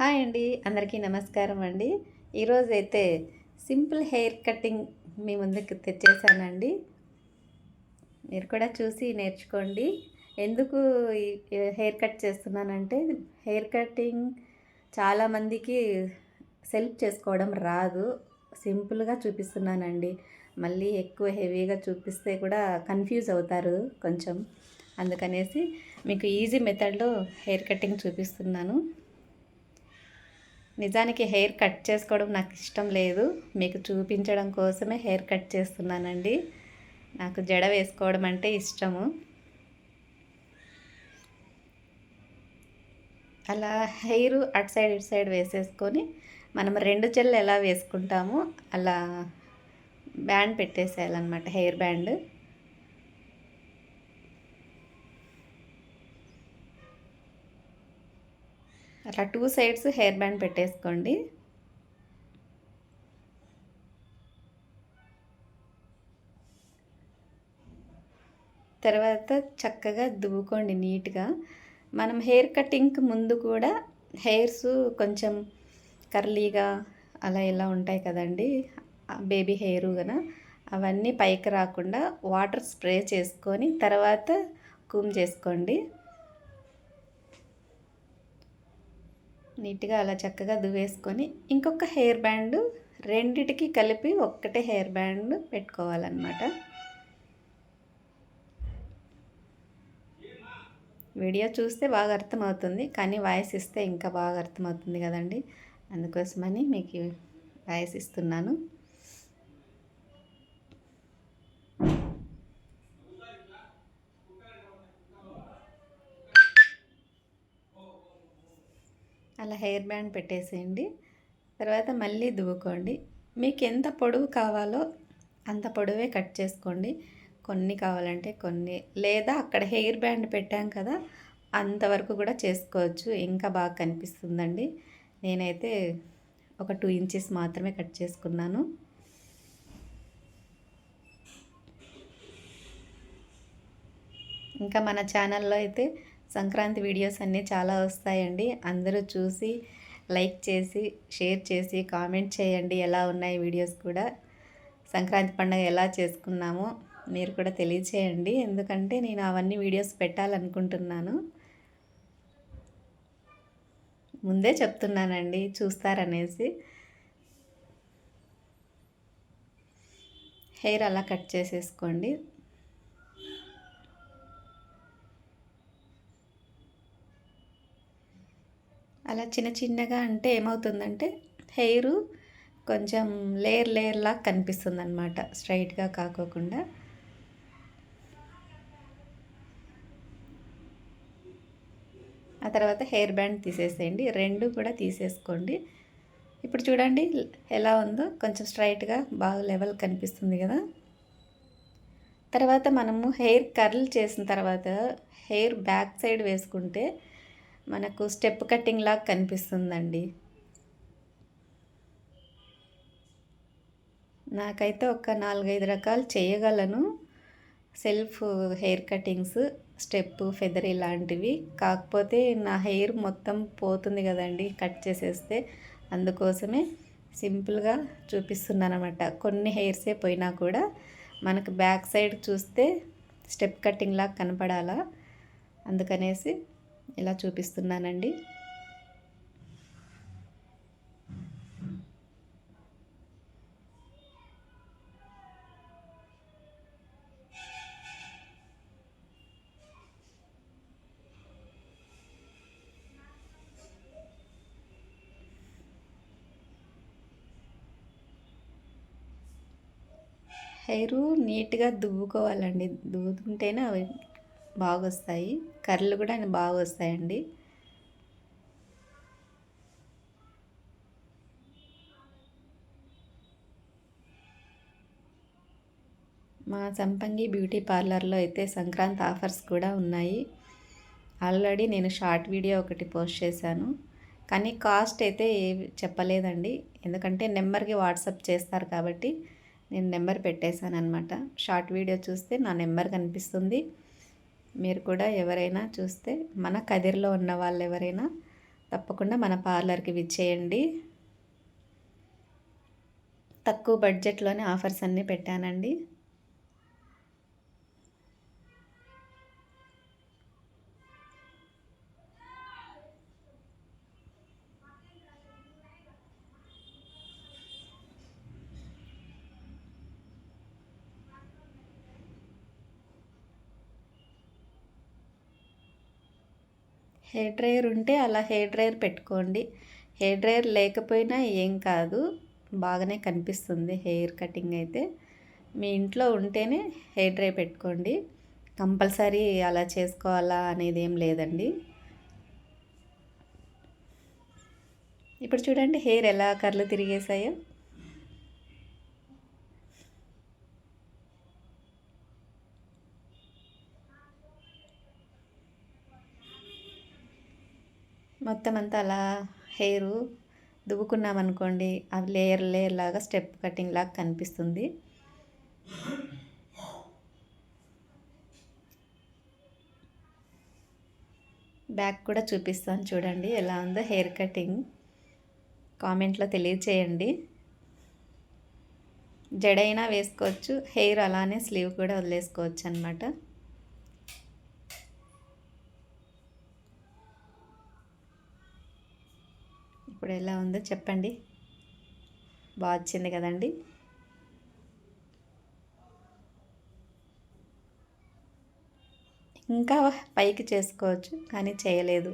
Hi అండి అందరికీ నమస్కారం అండి. ఈరోజు అయితే సింపుల్ హెయిర్ కటింగ్ మీ ముందుకు తెచ్చేసానండి. మీరు కూడా చూసి నేర్చుకోండి. ఎందుకు హెయిర్ కట్ చేస్తున్నానంటే హెయిర్ కటింగ్ చాలామందికి సెల్ఫ్ చేసుకోవడం రాదు. సింపుల్గా చూపిస్తున్నానండి. మళ్ళీ ఎక్కువ హెవీగా చూపిస్తే కూడా కన్ఫ్యూజ్ అవుతారు కొంచెం. అందుకనేసి మీకు ఈజీ మెథడ్లో హెయిర్ కటింగ్ చూపిస్తున్నాను. నిజానికి హెయిర్ కట్ చేసుకోవడం నాకు ఇష్టం లేదు. మీకు చూపించడం కోసమే హెయిర్ కట్ చేస్తున్నానండి. నాకు జడ వేసుకోవడం అంటే ఇష్టము. అలా హెయిర్ అటు సైడ్ ఇటు సైడ్ వేసేసుకొని మనం రెండు చెల్లు ఎలా వేసుకుంటామో అలా బ్యాండ్ పెట్టేసేయాలన్నమాట హెయిర్ బ్యాండ్. అట్లా టూ సైడ్స్ హెయిర్ బ్యాండ్ పెట్టేసుకోండి. తర్వాత చక్కగా దువ్వుకోండి నీట్గా. మనం హెయిర్ కటింగ్కి ముందు కూడా హెయిర్స్ కొంచెం కర్లీగా అలా ఇలా ఉంటాయి కదండి. బేబీ హెయిర్ కన అవన్నీ పైకి రాకుండా వాటర్ స్ప్రే చేసుకొని తర్వాత కూమ్ చేసుకోండి. నీట్గా అలా చక్కగా దువ్వేసుకొని ఇంకొక హెయిర్ బ్యాండ్ రెండిటికి కలిపి ఒక్కటే హెయిర్ బ్యాండ్ పెట్టుకోవాలన్నమాట. వీడియో చూస్తే బాగా అర్థమవుతుంది కానీ వాయిస్ ఇస్తే ఇంకా బాగా అర్థమవుతుంది కదండి. అందుకోసమని మీకు వాయిస్ ఇస్తున్నాను. అలా హెయిర్ బ్యాండ్ పెట్టేసేయండి. తర్వాత మళ్ళీ దువ్వుకోండి. మీకు ఎంత పొడవు కావాలో అంత పొడవే కట్ చేసుకోండి. కొన్ని కావాలంటే కొన్ని. లేదా అక్కడ హెయిర్ బ్యాండ్ పెట్టాం కదా అంతవరకు కూడా చేసుకోవచ్చు. ఇంకా బాగా కనిపిస్తుందండి. నేనైతే ఒక టూ ఇంచెస్ మాత్రమే కట్ చేసుకున్నాను. ఇంకా మన ఛానల్లో అయితే సంక్రాంతి వీడియోస్ అన్నీ చాలా వస్తాయండి. అందరూ చూసి లైక్ చేసి షేర్ చేసి కామెంట్ చేయండి ఎలా ఉన్నాయి వీడియోస్ కూడా. సంక్రాంతి పండుగ ఎలా చేసుకున్నామో మీరు కూడా తెలియచేయండి. ఎందుకంటే నేను అవన్నీ వీడియోస్ పెట్టాలనుకుంటున్నాను. ముందే చెప్తున్నానండి చూస్తారనేసి. హెయిర్ అలా కట్ చేసేసుకోండి. అలా చిన్న చిన్నగా అంటే ఏమవుతుందంటే హెయిర్ కొంచెం లేయర్ లేయర్ లాగా కనిపిస్తుంది అనమాట స్ట్రైట్గా కాకోకుండా. ఆ తర్వాత హెయిర్ బ్యాండ్ తీసేసేయండి రెండు కూడా తీసేసుకోండి. ఇప్పుడు చూడండి ఎలా ఉందో కొంచెం స్ట్రైట్గా బాగా లెవెల్ కనిపిస్తుంది కదా. తర్వాత మనము హెయిర్ కర్ల్ చేసిన తర్వాత హెయిర్ బ్యాక్ సైడ్ వేసుకుంటే మనకు స్టెప్ కటింగ్ లాగా కనిపిస్తుందండి. నాకైతే ఒక నాలుగైదు రకాలు చేయగలను. Self hair cuttings step feather ఇలాంటివి. కాకపోతే నా హెయిర్ మొత్తం పోతుంది కదండి కట్ చేసేస్తే. అందుకోసమే సింపుల్గా చూపిస్తున్నాను అనమాట కొన్ని హెయిర్సే పోయినా కూడా మనకు బ్యాక్ సైడ్ చూస్తే స్టెప్ కటింగ్ లాగా కనపడాలా? అందుకనేసి ఇలా చూపిస్తున్నానండి. హెయిర్ నీట్గా దువ్వుకోవాలండి. దువ్వుతుంటేనే అవి బాగా వస్తాయి కర్రలు కూడా బాగా వస్తాయండి మా సంపంగి బ్యూటీ పార్లర్లో అయితే సంక్రాంతి ఆఫర్స్ కూడా ఉన్నాయి. ఆల్రెడీ నేను షార్ట్ వీడియో ఒకటి పోస్ట్ చేశాను. కానీ కాస్ట్ అయితే ఏ చెప్పలేదండి. ఎందుకంటే నెంబర్కి వాట్సాప్ చేస్తారు కాబట్టి నేను నెంబర్ పెట్టేశాను అనమాట షార్ట్ వీడియో చూస్తే నా నెంబర్ కనిపిస్తుంది. మీరు కూడా ఎవరైనా చూస్తే మన కదిరిలో ఉన్న వాళ్ళు ఎవరైనా తప్పకుండా మన పార్లర్కి విచ్చేయండి తక్కువ బడ్జెట్లోనే ఆఫర్స్ అన్నీ పెట్టానండి. హెయిర్ డ్రైయర్ ఉంటే అలా హెయిర్ డ్రైయర్ పెట్టుకోండి. హెయిర్ డ్రైయర్ లేకపోయినా ఏం కాదు. బాగానే కనిపిస్తుంది హెయిర్ కటింగ్ అయితే. మీ ఇంట్లో ఉంటేనే హెయిర్ డ్రై పెట్టుకోండి. కంపల్సరీ అలా చేసుకోవాలా అనేది ఏం లేదండి. ఇప్పుడు చూడండి హెయిర్ ఎలా కర్లు తిరిగేసాయో మొత్తం అంతా అలా హెయిర్ దువ్వుకున్నామనుకోండి అవి లేయర్ లేయర్ లాగా స్టెప్ కటింగ్ లాగా కనిపిస్తుంది. బ్యాక్ కూడా చూపిస్తాను చూడండి ఎలా ఉందో హెయిర్ కటింగ్. కామెంట్లో తెలియచేయండి. జడైనా వేసుకోవచ్చు హెయిర్ అలానే స్లీవ్ కూడా వదిలేసుకోవచ్చు అనమాట ఇప్పుడు ఎలా ఉందో చెప్పండి. బాగా వచ్చింది కదండి. ఇంకా పైకి చేసుకోవచ్చు కానీ చేయలేదు.